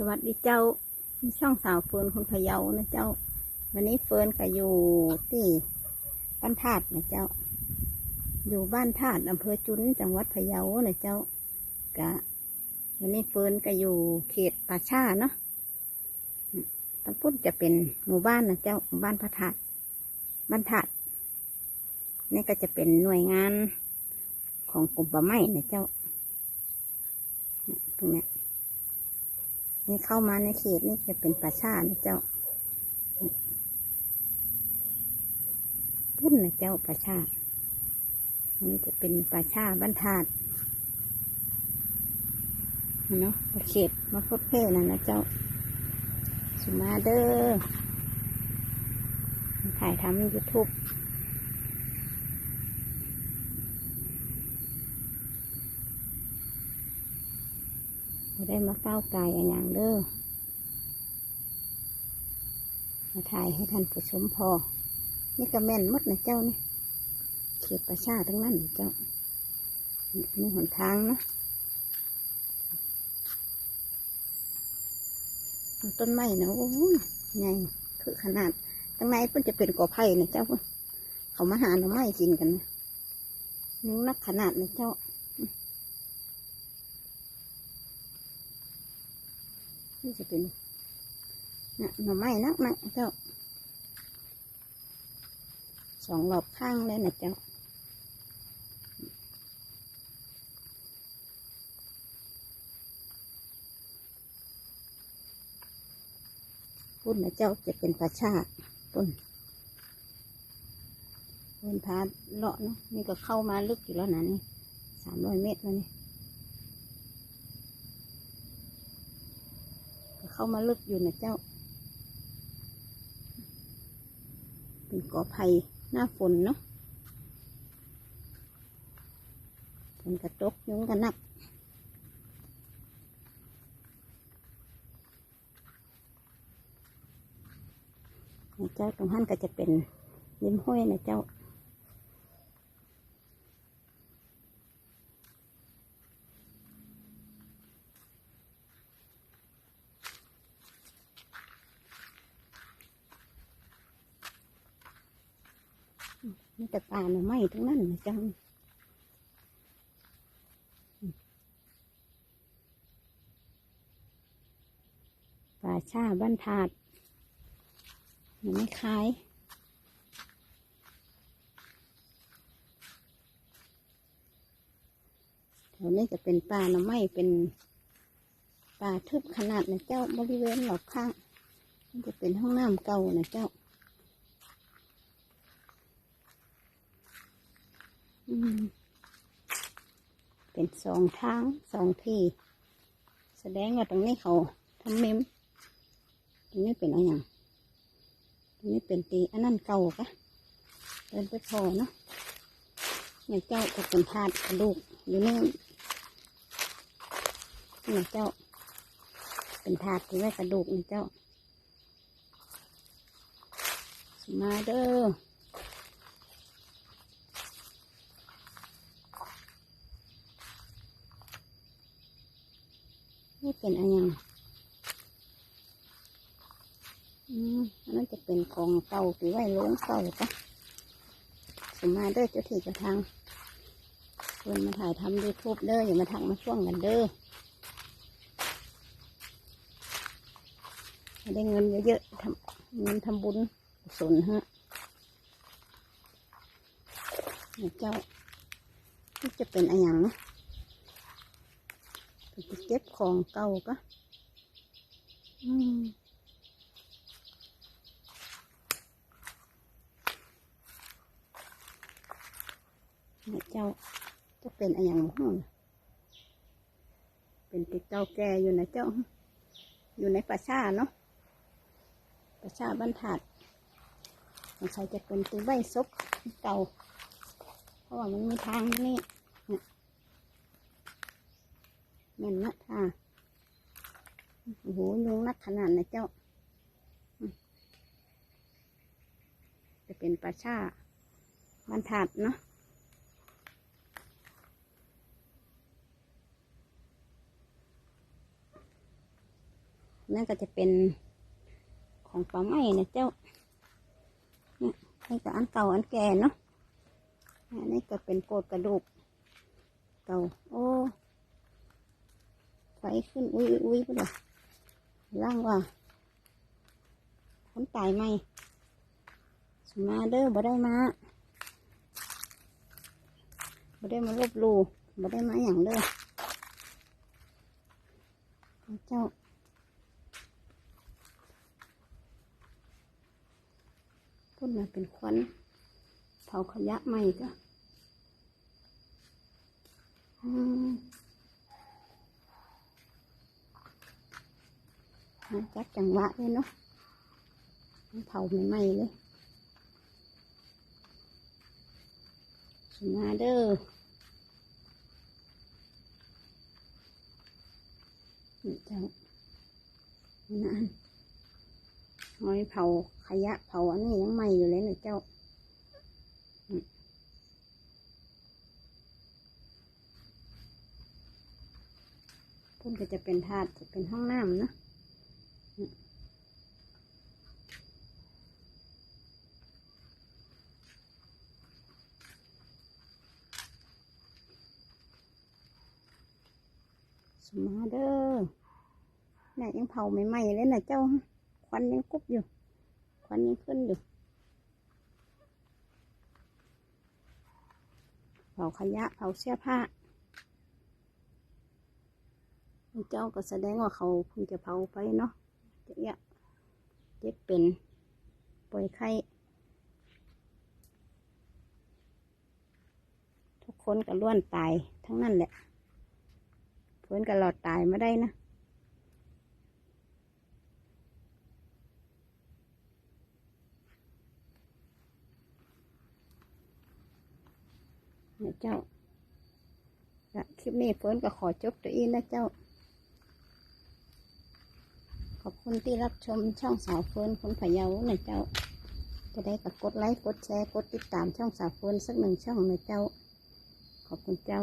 สวัสดีเจ้าช่องสาวเฟิร์นคนพะเยานะเจ้า วันนี้เฟิร์นก็อยู่ที่บ้านธาตุนะเจ้า อยู่บ้านธาตุอำเภอจุนจังหวัดพะเยานะเจ้ากะ วันนี้เฟิร์นก็อยู่เขตป่าชาเนาะทั้งพุ่นจะเป็นหมู่บ้านนะเจ้าหมู่บ้านพระธาตุบ้านธาตุนี่ก็จะเป็นหน่วยงานของกรมป่าไม้นะเจ้าตรงนี้ นี่เข้ามาในเขตนี่จะเป็นป่าชานะเจ้าพุ่นนะเจ้าป่าชานี่จะเป็นป่าชาบ้านธาตุเนาะเขตมาพดเพนั่นนะเจ้า สุมาเดอร์ถ่ายทำยูทูบ ไม่ได้มาเฝ้าไก่อะไรอย่างเด้อมาถ่ายให้ท่านผู้ชมพอ นี่ก็แม่นมดนะเจ้านี่เขตประชาทั้งนั้นเจ้า นี่หนทางนะต้นไม้นะโอ้ยไงคือขนาดตั้งในเพิ่นจะเป็นกอไผ่นะเจ้าเขามาหาหน่อไม้กินกันนะนุ่งนักขนาดนะเจ้า นี่จะเป็นนะหน่อไม้นักนะเจ้าสองรอบข้างเลยนะเจ้าพุ่นนะเจ้าจะเป็นประชาต้นต้นพาเลาะเนาะนี่ก็เข้ามาลึกอยู่แล้วนะนี่สามร้อยเมตรแล้วนี่ เข้ามาลึกอยู่นะเจ้า เป็นกอไผ่หน้าฝนเนาะฝนกระตกยุงกระนับนะเจ้าตรงหันก็จะเป็นริมห้วยนะเจ้า มี แต่ป่าหน่อไม้ทั้งนั้นนะเจ้าป่าชาบ้านถาดมันไม่คล้ายแถวนี้จะเป็นป่าหน่อไม้เป็นป่าทึบขนาดนะเจ้าบริเวณหลอกข้างมันจะเป็นห้องน้ำเก่านะเจ้า อืม เป็นสองทางสองที่ แสดงว่าตรงนี้เขาทำเมมตรงนี้เป็นอะไรอย่างตรงนี้เป็นตีอันนั้นเก่ากะเดินไปพอเนาะเนี่ยเจ้าจะเป็นธาตุกระดูกอยู่นี่เนี่ยเจ้า เป็นธาตุที่ไว้กระดูกเนี่เจ้า มาเด้อ นี่ เป็นอะไรอย่างอืมอันนั้นจะเป็นของเก่าหรือไว้ลงเก่าปะสมมาเด้อเจ้าที่เจ้าทางเพื่อนมาถ่ายทำยูทูบเด้ออย่ามาทักมาช่วงกันเด้อได้เงินเยอะๆทำเงินทำบุญกุศลฮะเจ้านี่จะเป็นอะไรอย่างนะ ไปเก็บของเก่าปะอืมเนี่ยเจ้าจะเป็นอะไรอย่างห้องเป็นติดเก่าแก่อยู่นะเจ้า อยู่ในป่าชาเนาะป่าชาบ้านถาดมันใครจะเป็นตีใบซบเก่า เพราะว่ามันมีทางนี่ แม่นนักค่ะโอ้โหยุงนักขนาดนะเจ้า จะเป็นปลาช่ามันถาดเนาะนั่นก็จะเป็นของปลาไหม้นะเจ้าเนี่ยนี่ก็อันเก่าอันแก่เนาะอันนี้ก็เป็นโกดกระดูกเก่าโอ้ ไฟขึ้น อุ้ยอุ้ยไปเลยล่างว่าคนตายไหมสมาเด้อบ่ได้มาบ่ได้มาลบลูบ่ได้มาอย่างเด้อเจ้าพุ่นมาเป็นควันเผาขยะใหม่ก็อืมหา จักจังหวะเลยเนาะเผาใหม่ๆเลยสมาเด้อนี่เจ้านั่นหอยเผาขยะเผาอันนี้ยังใหม่อยู่เลยนะเจ้าพุ่นก็จะเป็นถาดจะเป็นห้องน้ำนะ สมาเด้อเนี่ยยังเผาใหม่ๆเลยนะเจ้า ควันยังกุบอยู่ ควันยังขึ้นอยู่ เผาขยะ เผาเสื้อผ้า เจ้าก็แสดงว่าเขาเพิ่งจะเผาไปเนาะ จะเยะเจ็บเป็นป่วยไข้ทุกคนก็ล้วนตายทั้งนั้นแหละเพื่อนก็หลอดตายไม่ได้นะนะเจ้า คลิปนี้เฟิร์นก็ขอจบตัวเองนะเจ้า อบคุณที่รับชมช่องสาวเฟิร์นคนพะเยานะเจ้า จะได้กับกดไลค์กดแชร์กดติดตามช่องสาวเฟิร์นสักหนึ่งช่องนะเจ้า ขอบคุณเจ้า